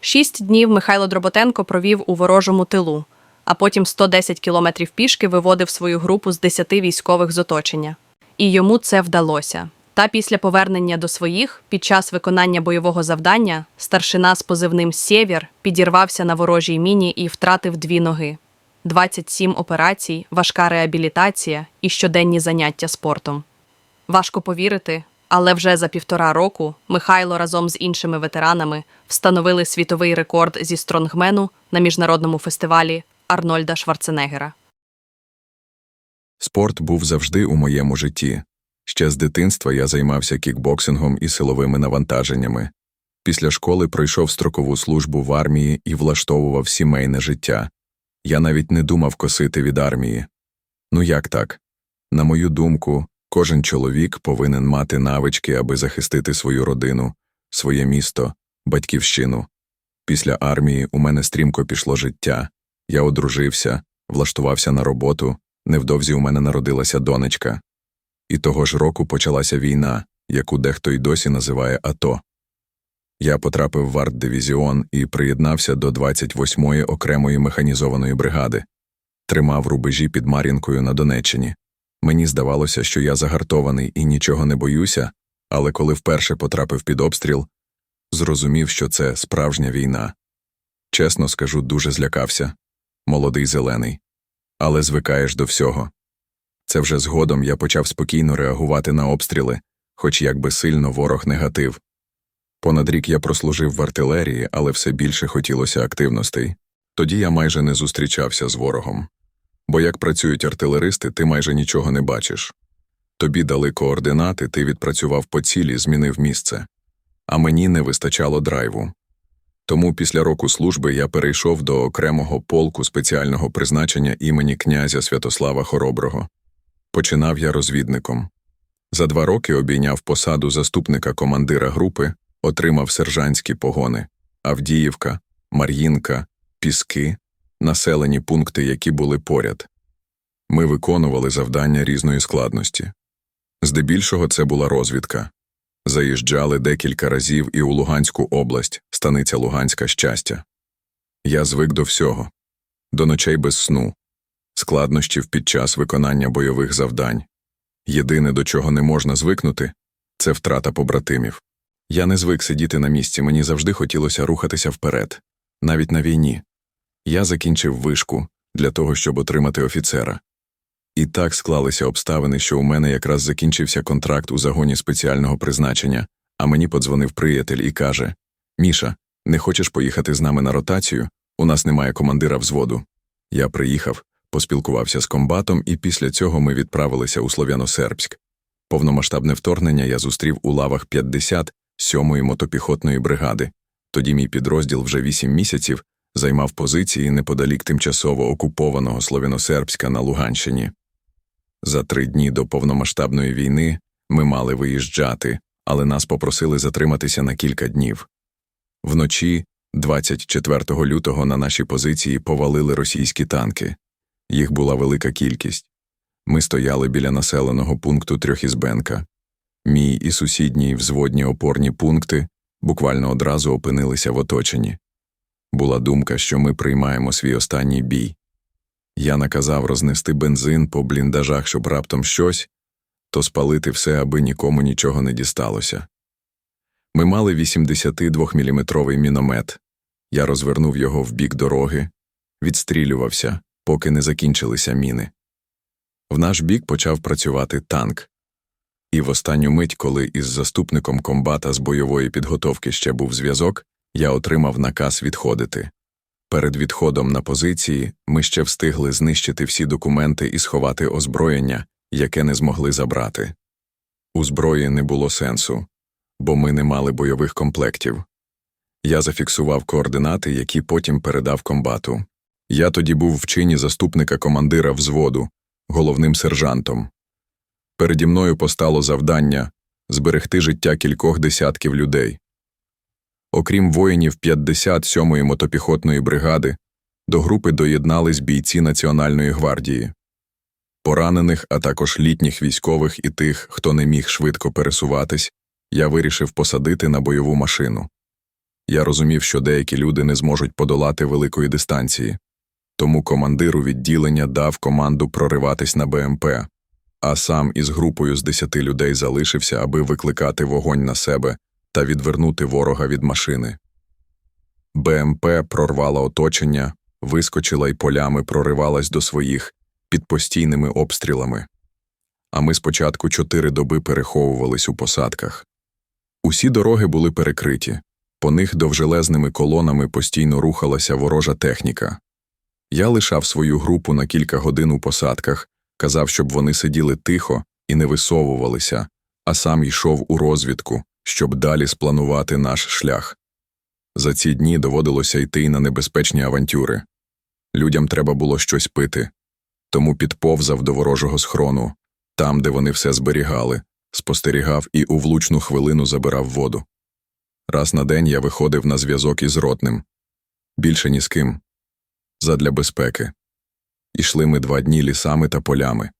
Шість днів Михайло Дроботенко провів у ворожому тилу, а потім 110 кілометрів пішки виводив свою групу з 10 військових з оточення. І йому це вдалося. Та після повернення до своїх, під час виконання бойового завдання, старшина з позивним Сєвєр підірвався на ворожій міні і втратив дві ноги. 27 операцій, важка реабілітація і щоденні заняття спортом. Важко повірити, але вже за півтора року Михайло разом з іншими ветеранами встановили світовий рекорд зі стронгмену на міжнародному фестивалі Арнольда Шварценеггера. Спорт був завжди у моєму житті. Ще з дитинства я займався кікбоксингом і силовими навантаженнями. Після школи пройшов строкову службу в армії і влаштовував сімейне життя. Я навіть не думав косити від армії. Ну як так? На мою думку, кожен чоловік повинен мати навички, аби захистити свою родину, своє місто, батьківщину. Після армії у мене стрімко пішло життя. Я одружився, влаштувався на роботу, невдовзі у мене народилася донечка. І того ж року почалася війна, яку дехто й досі називає АТО. Я потрапив в арт-дивізіон і приєднався до 28-ї окремої механізованої бригади, тримав рубежі під Мар'їнкою на Донеччині. Мені здавалося, що я загартований і нічого не боюся, але коли вперше потрапив під обстріл, зрозумів, що це справжня війна. Чесно скажу, дуже злякався молодий зелений. Але звикаєш до всього. Це вже згодом я почав спокійно реагувати на обстріли, хоч як би сильно ворог негатив. Понад рік я прослужив в артилерії, але все більше хотілося активностей. Тоді я майже не зустрічався з ворогом. Бо як працюють артилеристи, ти майже нічого не бачиш. Тобі дали координати, ти відпрацював по цілі, змінив місце. А мені не вистачало драйву. Тому після року служби я перейшов до окремого полку спеціального призначення імені князя Святослава Хороброго. Починав я розвідником. За два роки обійняв посаду заступника командира групи, отримав сержантські погони Авдіївка, Мар'їнка, Піски, населені пункти, які були поряд. Ми виконували завдання різної складності. Здебільшого це була розвідка. Заїжджали декілька разів і у Луганську область, станиця Луганська щастя. Я звик до всього до ночей без сну, складнощів під час виконання бойових завдань. Єдине, до чого не можна звикнути, це втрата побратимів. Я не звик сидіти на місці, мені завжди хотілося рухатися вперед, навіть на війні. Я закінчив вишку для того, щоб отримати офіцера. І так склалися обставини, що у мене якраз закінчився контракт у загоні спеціального призначення, а мені подзвонив приятель і каже: Міша, не хочеш поїхати з нами на ротацію? У нас немає командира взводу. Я приїхав, поспілкувався з комбатом, і після цього ми відправилися у Слов'яно-Сербськ. Повномасштабне вторгнення я зустрів у лавах 57-ї мотопіхотної бригади. Тоді мій підрозділ вже 8 місяців займав позиції неподалік тимчасово окупованого Слов'яно-Сербська на Луганщині. За три дні до повномасштабної війни ми мали виїжджати, але нас попросили затриматися на кілька днів. Вночі, 24 лютого, на наші позиції повалили російські танки. Їх була велика кількість. Ми стояли біля населеного пункту Трьохізбенка. Мій і сусідні взводні опорні пункти буквально одразу опинилися в оточенні. Була думка, що ми приймаємо свій останній бій. Я наказав рознести бензин по бліндажах, щоб раптом щось, то спалити все, аби нікому нічого не дісталося. Ми мали 82-мм міномет. Я розвернув його в бік дороги, відстрілювався, поки не закінчилися міни. В наш бік почав працювати танк. І в останню мить, коли із заступником комбата з бойової підготовки ще був зв'язок, я отримав наказ відходити. Перед відходом на позиції ми ще встигли знищити всі документи і сховати озброєння, яке не змогли забрати. У зброї не було сенсу, бо ми не мали бойових комплектів. Я зафіксував координати, які потім передав комбату. Я тоді був в чині заступника командира взводу, головним сержантом. Переді мною постало завдання зберегти життя кількох десятків людей. Окрім воїнів 57-ї мотопіхотної бригади, до групи доєднались бійці Національної гвардії. Поранених, а також літніх військових і тих, хто не міг швидко пересуватись, я вирішив посадити на бойову машину. Я розумів, що деякі люди не зможуть подолати великої дистанції, тому командиру відділення дав команду прориватись на БМП, а сам із групою з десяти людей залишився, аби викликати вогонь на себе та відвернути ворога від машини. БМП прорвала оточення, вискочила й полями проривалась до своїх під постійними обстрілами. А ми спочатку чотири доби переховувались у посадках. Усі дороги були перекриті, по них довжелезними колонами постійно рухалася ворожа техніка. Я лишав свою групу на кілька годин у посадках, казав, щоб вони сиділи тихо і не висовувалися, а сам йшов у розвідку, щоб далі спланувати наш шлях. За ці дні доводилося йти на небезпечні авантюри. Людям треба було щось пити, тому підповзав до ворожого схрону, там, де вони все зберігали, спостерігав і у влучну хвилину забирав воду. Раз на день я виходив на зв'язок із ротним. Більше ні з ким. Задля безпеки. Ішли ми два дні лісами та полями.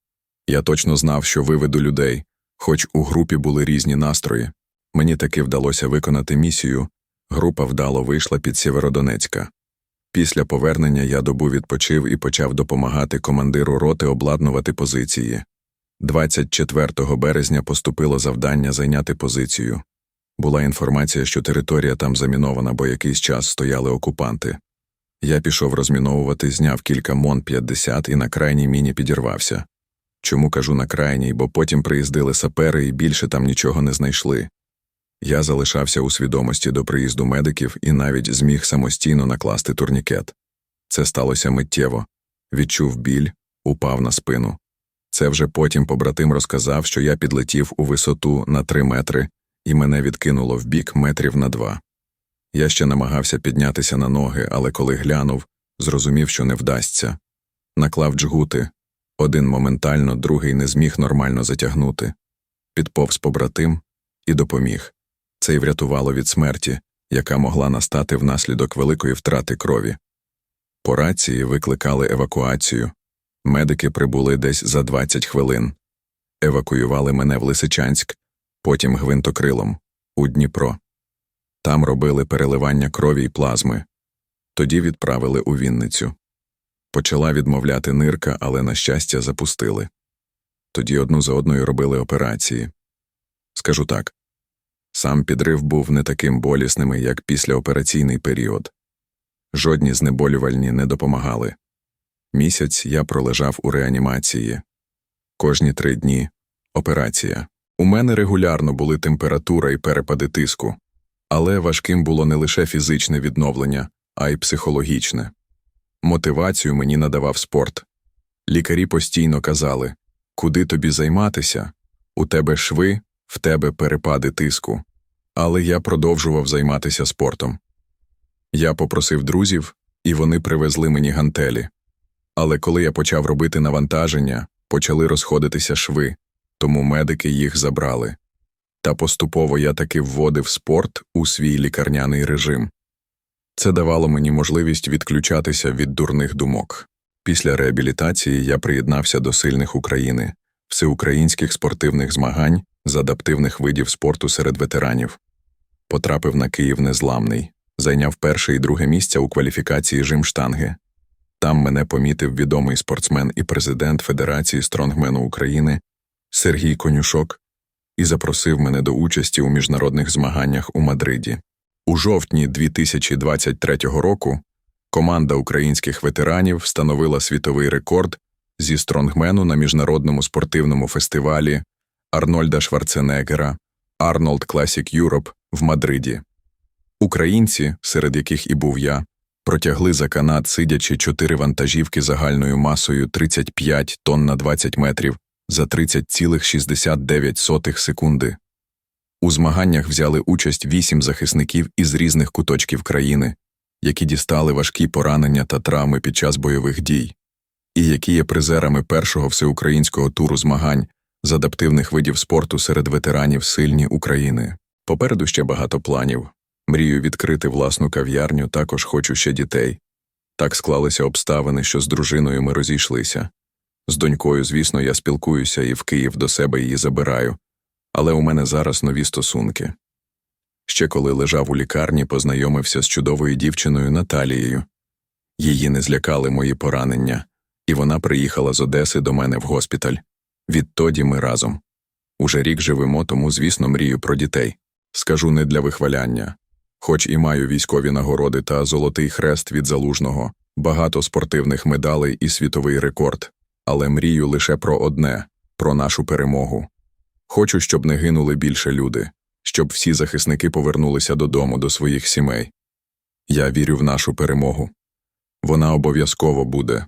Я точно знав, що виведу людей, хоч у групі були різні настрої. Мені таки вдалося виконати місію. Група вдало вийшла під Сєвєродонецька. Після повернення я добу відпочив і почав допомагати командиру роти обладнувати позиції. 24 березня поступило завдання зайняти позицію. Була інформація, що територія там замінована, бо якийсь час стояли окупанти. Я пішов розміновувати, зняв кілька МОН-50 і на крайній міні підірвався. Чому кажу на крайній, бо потім приїздили сапери і більше там нічого не знайшли. Я залишався у свідомості до приїзду медиків і навіть зміг самостійно накласти турнікет. Це сталося миттєво. Відчув біль, упав на спину. Це вже потім побратим розказав, що я підлетів у висоту на три метри, і мене відкинуло вбік метрів на два. Я ще намагався піднятися на ноги, але коли глянув, зрозумів, що не вдасться. Наклав джгути. Один моментально, другий не зміг нормально затягнути. Підповз побратим і допоміг. Це й врятувало від смерті, яка могла настати внаслідок великої втрати крові. По рації викликали евакуацію. Медики прибули десь за 20 хвилин. Евакуювали мене в Лисичанськ, потім гвинтокрилом у Дніпро. Там робили переливання крові й плазми. Тоді відправили у Вінницю. Почала відмовляти нирка, але, на щастя, запустили. Тоді одну за одною робили операції. Скажу так сам підрив був не таким болісним, як післяопераційний період. Жодні знеболювальні не допомагали. Місяць я пролежав у реанімації. Кожні три дні операція. У мене регулярно були температура і перепади тиску, але важким було не лише фізичне відновлення, а й психологічне. Мотивацію мені надавав спорт. Лікарі постійно казали куди тобі займатися, у тебе шви, в тебе перепади тиску. Але я продовжував займатися спортом. Я попросив друзів, і вони привезли мені гантелі. Але коли я почав робити навантаження, почали розходитися шви, тому медики їх забрали. Та поступово я таки вводив спорт у свій лікарняний режим. Це давало мені можливість відключатися від дурних думок. Після реабілітації я приєднався до сильних України, всеукраїнських спортивних змагань з адаптивних видів спорту серед ветеранів. Потрапив на Київ незламний, зайняв перше і друге місця у кваліфікації жим-штанги. Там мене помітив відомий спортсмен і президент Федерації стронгмену України Сергій Конюшок і запросив мене до участі у міжнародних змаганнях у Мадриді. У жовтні 2023 року команда українських ветеранів встановила світовий рекорд зі стронгмену на міжнародному спортивному фестивалі Арнольда Шварценеггера Arnold Classic Europe в Мадриді. Українці, серед яких і був я, протягли за канат, сидячи чотири вантажівки загальною масою 35 тонн на 20 метрів за 30,69 секунди. У змаганнях взяли участь вісім захисників із різних куточків країни, які дістали важкі поранення та травми під час бойових дій, і які є призерами першого всеукраїнського туру змагань з адаптивних видів спорту серед ветеранів сильні України. Попереду ще багато планів. Мрію відкрити власну кав'ярню, також хочу ще дітей. Так склалися обставини, що з дружиною ми розійшлися. З донькою, звісно, я спілкуюся і в Київ до себе її забираю, але у мене зараз нові стосунки. Ще коли лежав у лікарні, познайомився з чудовою дівчиною Наталією. Її не злякали мої поранення, і вона приїхала з Одеси до мене в госпіталь. Відтоді ми разом. Уже рік живемо, тому, звісно, мрію про дітей. Скажу не для вихваляння. Хоч і маю військові нагороди та золотий хрест від залужного, багато спортивних медалей і світовий рекорд, але мрію лише про одне про нашу перемогу. Хочу, щоб не гинули більше люди, щоб всі захисники повернулися додому до своїх сімей. Я вірю в нашу перемогу. Вона обов'язково буде.